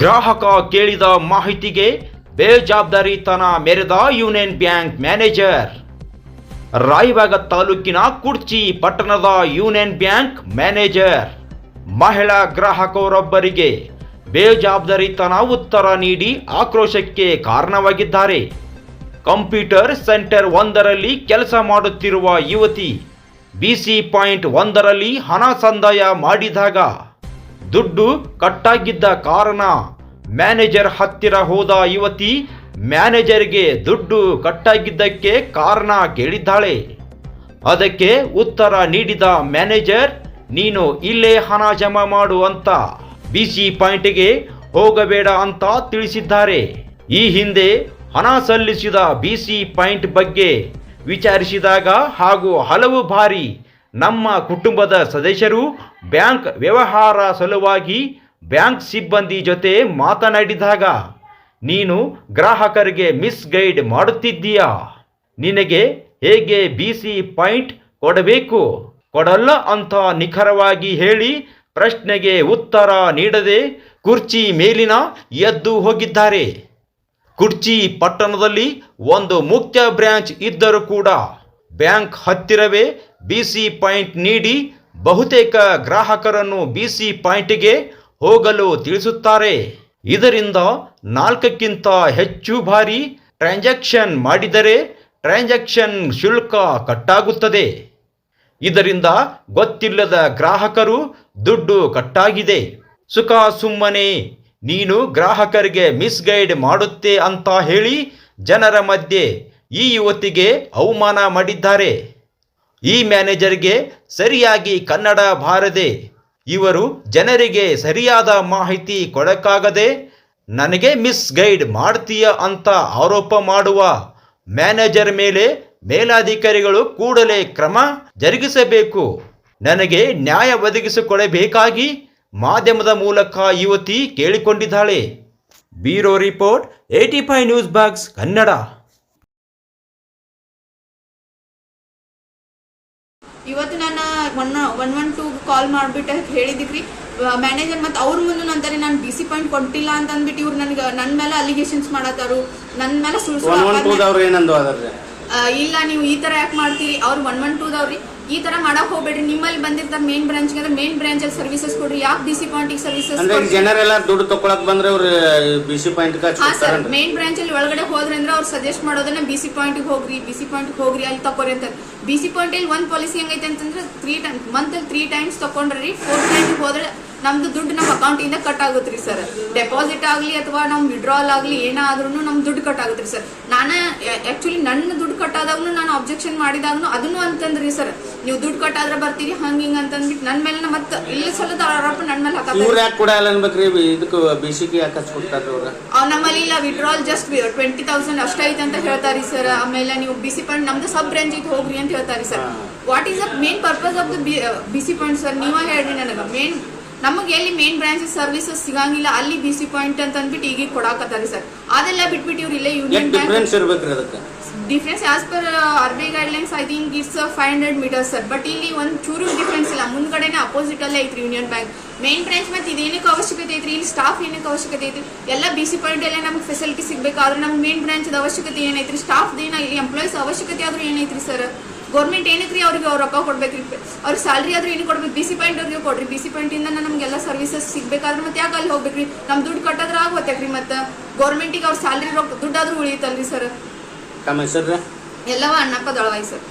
ಗ್ರಾಹಕ ಕೇಳಿದ ಮಾಹಿತಿಗೆ ಬೇಜವಾಬ್ದಾರಿತನ ಮೆರೆದ ಯೂನಿಯನ್ ಬ್ಯಾಂಕ್ ಮ್ಯಾನೇಜರ್. ರಾಯಬಾಗ ತಾಲೂಕಿನ ಕುರ್ಚಿ ಪಟ್ಟಣದ ಯೂನಿಯನ್ ಬ್ಯಾಂಕ್ ಮ್ಯಾನೇಜರ್. ಮಹಿಳಾ ಗ್ರಾಹಕರೊಬ್ಬರಿಗೆ ಬೇಜವಾಬ್ದಾರಿತನ ಉತ್ತರ ನೀಡಿ ಆಕ್ರೋಶಕ್ಕೆ ಕಾರಣವಾಗಿದ್ದಾರೆ. ಕಂಪ್ಯೂಟರ್ ಸೆಂಟರ್ ಒಂದರಲ್ಲಿ ಕೆಲಸ ಮಾಡುತ್ತಿರುವ ಯುವತಿ ಬಿಸಿ ಪಾಯಿಂಟ್ ಒಂದರಲ್ಲಿ ಹಣ ಸಂದಾಯ ಮಾಡಿದಾಗ ದುಡ್ಡು ಕಟ್ಟಾಗಿದ್ದ ಕಾರಣ ಮ್ಯಾನೇಜರ್ ಹತ್ತಿರ ಹೋದ ಯುವತಿ ಮ್ಯಾನೇಜರ್ಗೆ ದುಡ್ಡು ಕಟ್ಟಾಗಿದ್ದಕ್ಕೆ ಕಾರಣ ಕೇಳಿದ್ದಾಳೆ. ಅದಕ್ಕೆ ಉತ್ತರ ನೀಡಿದ ಮ್ಯಾನೇಜರ್, ನೀನು ಇಲ್ಲೇ ಹಣ ಜಮಾ ಮಾಡು ಅಂತ ಬಿ ಸಿ ಪಾಯಿಂಟ್ಗೆ ಹೋಗಬೇಡ ಅಂತ ತಿಳಿಸಿದ್ದಾರೆ. ಈ ಹಿಂದೆ ಹಣ ಸಲ್ಲಿಸಿದ ಬಿ ಸಿ ಪಾಯಿಂಟ್ ಬಗ್ಗೆ ವಿಚಾರಿಸಿದಾಗ ಹಾಗೂ ಹಲವು ಬಾರಿ ನಮ್ಮ ಕುಟುಂಬದ ಸದಸ್ಯರು ಬ್ಯಾಂಕ್ ವ್ಯವಹಾರ ಸಲುವಾಗಿ ಬ್ಯಾಂಕ್ ಸಿಬ್ಬಂದಿ ಜೊತೆ ಮಾತನಾಡಿದಾಗ, ನೀನು ಗ್ರಾಹಕರಿಗೆ ಮಿಸ್ಗೈಡ್ ಮಾಡುತ್ತಿದ್ದೀಯಾ? ನಿನಗೆ ಹೇಗೆ ಬಿ ಸಿ ಪಾಯಿಂಟ್ ಕೊಡಬೇಕು? ಕೊಡಲ್ಲ ಅಂತ ನಿಖರವಾಗಿ ಹೇಳಿ ಪ್ರಶ್ನೆಗೆ ಉತ್ತರ ನೀಡದೆ ಕುರ್ಚಿ ಮೇಲಿನ ಎದ್ದು ಹೋಗಿದ್ದಾರೆ. ಕುರ್ಚಿ ಪಟ್ಟಣದಲ್ಲಿ ಒಂದು ಮುಖ್ಯ ಬ್ರಾಂಚ್ ಇದ್ದರೂ ಕೂಡ ಬ್ಯಾಂಕ್ ಹತ್ತಿರವೇ ಬಿಸಿ ಪಾಯಿಂಟ್ ನೀಡಿ ಬಹುತೇಕ ಗ್ರಾಹಕರನ್ನು ಬಿಸಿ ಪಾಯಿಂಟ್ಗೆ ಹೋಗಲು ತಿಳಿಸುತ್ತಾರೆ. ಇದರಿಂದ ನಾಲ್ಕಕ್ಕಿಂತ ಹೆಚ್ಚು ಬಾರಿ ಟ್ರಾನ್ಸಾಕ್ಷನ್ ಮಾಡಿದರೆ ಟ್ರಾನ್ಸಾಕ್ಷನ್ ಶುಲ್ಕ ಕಟ್ಟಾಗುತ್ತದೆ. ಇದರಿಂದ ಗೊತ್ತಿಲ್ಲದ ಗ್ರಾಹಕರು ದುಡ್ಡು ಕಟ್ಟಾಗಿದೆ. ಸುಖ ಸುಮ್ಮನೆ, ನೀನು ಗ್ರಾಹಕರಿಗೆ ಮಿಸ್ಗೈಡ್ ಮಾಡುತ್ತೆ ಅಂತ ಹೇಳಿ ಜನರ ಮಧ್ಯೆ ಈ ಯುವತಿಗೆ ಅವಮಾನ ಮಾಡಿದ್ದಾರೆ. ಈ ಮ್ಯಾನೇಜರ್ಗೆ ಸರಿಯಾಗಿ ಕನ್ನಡ ಬಾರದೆ, ಇವರು ಜನರಿಗೆ ಸರಿಯಾದ ಮಾಹಿತಿ ಕೊಡಕ್ಕಾಗದೆ, ನನಗೆ ಮಿಸ್ ಗೈಡ್ ಮಾಡ್ತೀಯ ಅಂತ ಆರೋಪ ಮಾಡುವ ಮ್ಯಾನೇಜರ್ ಮೇಲೆ ಮೇಲಾಧಿಕಾರಿಗಳು ಕೂಡಲೇ ಕ್ರಮ ಜರುಗಿಸಬೇಕು. ನನಗೆ ನ್ಯಾಯ ಒದಗಿಸಿಕೊಡಬೇಕಾಗಿ ಮಾಧ್ಯಮದ ಮೂಲಕ ಯುವತಿ ಕೇಳಿಕೊಂಡಿದ್ದಾಳೆ. Bureau report eighty five news box Kannada. One one one two call ಮಾಡಿಬಿಟ್ಟು ಹೇಳಿದ್ರಿ ಮ್ಯಾನೇಜರ್ ಮತ್ತು ಅವ್ರ ಮುಂದೆ ಅಂತಾರೆ ನಾನು ಸಿ ಪಾಯಿಂಟ್ ಕೊಟ್ಟಿಲ್ಲ ಅಂತ ಅಂದ್ಬಿಟ್ಟು ಇವ್ರು ನನಗೆ ನನ್ನ ಮೇಲೆ ಅಲಿಗೇಷನ್ಸ್ ಮಾಡತ್ತಾರು ನನ್ನ ಮೇಲೆ ಸುಳ್ಳು ಇಲ್ಲ ನೀವು ಈ ಥರ ಯಾಕೆ ಮಾಡ್ತೀರಿ? ಅವ್ರು ಒನ್ ಒನ್ ಟೂದವ್ರಿ ಈ ತರ ಮಾಡಕ್ ಹೋಗ್ಬೇಡ್ರಿ. ನಿಮ್ಮಲ್ಲಿ ಬಂದಿರ್ತಾರೆ ಮೇನ್ ಬ್ರಾಂಚ್ ಅಂದ್ರೆ ಮೇನ್ ಬ್ರಾಂಚ್ ಅಲ್ಲಿ ಸರ್ವಿಸಸ್ ಕೊಡ್ರಿ. ಯಾಕೆ ಬಿಸಿ ಪಾಯಿಂಟ್ ಸರ್ವಿಸಸ್ ಅಂದ್ರೆ ಜನರೆಲ್ಲ ದುಡ್ಡು ತಕೊಳಕ್ ಬಂದ್ರೆ ಅವ್ರು ಬಿಸಿ ಪಾಯಿಂಟ್ ಹಾ ಸರ್ ಮೇನ್ ಬ್ರಾಂಚ್ ಅಲ್ಲಿ ಒಳಗಡೆ ಹೋದ್ರೆ ಅಂದ್ರೆ ಅವ್ರು ಸಜೆಸ್ಟ್ ಮಾಡೋದನ್ನ ಬಿಸಿ ಪಾಯಿಂಟ್ ಹೋಗ್ರಿ ಬಿಸಿ ಪಾಯಿಂಟ್ ಹೋಗ್ರಿ ಅಲ್ಲಿ ತಕೋರಿ ಅಂತ. ಬಿಸಿ ಪಾಯಿಂಟ್ ಅಲ್ಲಿ ಒಂದ್ ಪಾಲಿಸಿ ಹೆಂಗೈತೆ ಅಂತಂದ್ರೆ ತ್ರೀ ಟೈಮ್ ಮಂತ್ ಅಲ್ಲಿ ತ್ರೀ ಟೈಮ್ಸ್ ತಕೊಂಡ್ರಿ ಫೋರ್ ಟೈಮ್ ಹೋದ್ರೆ ನಮ್ದು ದುಡ್ಡು ನಮ್ಮ ಅಕೌಂಟ್ ಇಂದ ಕಟ್ ಆಗುತ್ತೆ ಸರ್ ಡೆಪಾಸಿಟ್ ಆಗ್ಲಿ ಅಥವಾ ನಮ್ ವಿಡ್ರಾಲ್ ಆಗ್ಲಿ ಏನಾದ್ರೂ ನಮ್ ದುಡ್ಡು ಕಟ್ ಆಗುತ್ತೆ ಸರ್ ನಾನ ಆಕ್ಚುಲಿ ನನ್ನ ದುಡ್ಡು ಕಟ್ ಆದಾಗ್ನು ನಾನು ಅಬ್ಜೆಕ್ಷನ್ ಮಾಡಿದಾಗ್ನು ಅದನ್ನು ಅಂತಂದ್ರಿ ಸರ್ ನೀವು ದುಡ್ಡು ಕಟ್ ಆದ್ರೆ ಬರ್ತೀರಿ ಹಂಗ ಹಿಂಗ ಅಂತ ಅಂದ್ಬಿಟ್ಟು ನನ್ ಮೇಲೆ ಮತ್ತೆ ಇಲ್ಲಿ ಸಲದ ಆರೋಪ ನನ್ ಮೇಲೆ ಅನ್ಬೇಕ್ರಿ ಇದಕ್ಕೆ ಯಾಕೆ ಅವ್ರ? ಆ, ನಮ್ಮಲ್ಲಿ ಇಲ್ಲ ವಿಡ್ರಾಲ್ ಜಸ್ಟ್ ಟ್ವೆಂಟಿ ತೌಸಂಡ್ ಅಷ್ಟೈತೆ ಅಂತ ಹೇಳ್ತಾರಿ ಸರ್ ಆಮೇಲೆ ನೀವು ಬಿಸಿ ಪಾಯಿಂಟ್ ನಮ್ದು ಸಬ್ ರೇಂಜಿಗೆ ಹೋಗ್ರಿ ಅಂತ ಹೇಳ್ತಾರೆ sir what is the main purpose of the BC point sir ನೀವೇ ಹೇಳ್ರಿ ನನಗೆ. ಮೇನ್ ನಮಗೆ ಎಲ್ಲಿ ಮೇನ್ ಬ್ರಾಂಚ್ ಸರ್ವಿಸಸ್ ಸಿಗಂಗಿಲ್ಲ ಅಲ್ಲಿ ಬಿಸಿ ಪಾಯಿಂಟ್ ಅಂತ ಅಂದ್ಬಿಟ್ಟು ಈಗ ಕೊಡಾಕತ್ತಾರಿ ಸರ್. ಅದೆಲ್ಲ ಬಿಟ್ಬಿಟ್ಟು ಇವ್ರು ಇಲ್ಲೇ ಯೂನಿಯನ್ ಬ್ಯಾಂಕ್ ಡಿಫ್ರೆನ್ಸ್ ಇರ್ಬೇಕ್ರಿ ಅದಕ್ಕೆ? Difference as per R B guidelines I think it's five hundred meters sir but ಇಲ್ಲಿ ಒಂದು ಚೂರು ಡಿಫ್ರೆನ್ಸ್ ಇಲ್ಲ. ಮುಂದ್ಗಡೆನೆ ಅಪೋಸಿಟ್ ಅಲ್ಲೇ ಐತ್ರಿ ಯೂನಿಯನ್ ಬ್ಯಾಂಕ್ ಮೇನ್ ಬ್ರಾಂಚ್ ಮತ್ತೆ ಇದೇನಕ್ಕೆ ಅವಶ್ಯಕತೆ ಐತ್ರಿ? ಇಲ್ಲಿ ಸ್ಟಾಫ್ ಏನಕ್ಕೆ ಅವಶ್ಯಕತೆ ಐತ್ರಿ? ಎಲ್ಲ ಬಿ ಸಿ ಪಾಯಿಂಟ್ ಎಲ್ಲ ನಮ್ಗೆ ಫೆಸಿಲಿಟಿ ಸಿಗಬೇಕಾದ್ರೆ ನಮ್ಗೆ ಮೇನ್ ಬ್ರಾಂಚ್ ಅವಶ್ಯಕತೆ ಏನೈತ್ರಿ? ಸ್ಟಾಫ್ ಏನ ಇಲ್ಲಿ ಎಂಪ್ಲಾಯೀಸ್ ಅವಶ್ಯಕತೆ ಆದ್ರೂ ಏನೈತ್ರಿ ಸರ್ ಗೌರ್ಮೆಂಟ್ ಏನಕ್ರಿ ಅವ್ರಿಗೆ ಅವ್ರ ರೊಕ್ಕ ಕೊಡ್ಬೇಕ್ರಿ? ಅವ್ರಿಗೆ ಸ್ಯಾಲ್ರಿ ಆದ್ರೂ ಏನು ಕೊಡ್ಬೇಕು? ಬಿ ಸಿ ಪಾಯಿಂಟ್ ಅವ್ರಿಗೆ ಕೊಡ್ರಿ. ಬಿ ಸಿ ಪಾಯಿಂಟಿಂದ ನಮ್ಗೆಲ್ಲ ಸರ್ವಿಸಸ್ ಸಿಗ್ಬೇಕಾದ್ರೆ ಮತ್ತೆ ಯಾಕೆ ಅಲ್ಲಿ ಹೋಗ್ಬೇಕ್ರಿ? ನಮ್ಮ ದುಡ್ಡು ಕಟ್ಟೋದ್ರ ಆಗೋತ್ಯಾಕ್ರಿ ಮತ್ತೆ? ಗೌರ್ಮೆಂಟಿಗೆ ಅವ್ರ ಸ್ಯಾಲ್ರಿ ರೊಕ್ಕ ದುಡ್ಡಾದ್ರೂ ಉಳಿತಲ್ರಿ ಸರ್ ತಮ್ಮ ಹೆಸರು ಎಲ್ಲವ ಅಣ್ಣಪ್ಪ ದೊಳವಾಯಿ ಸರ್.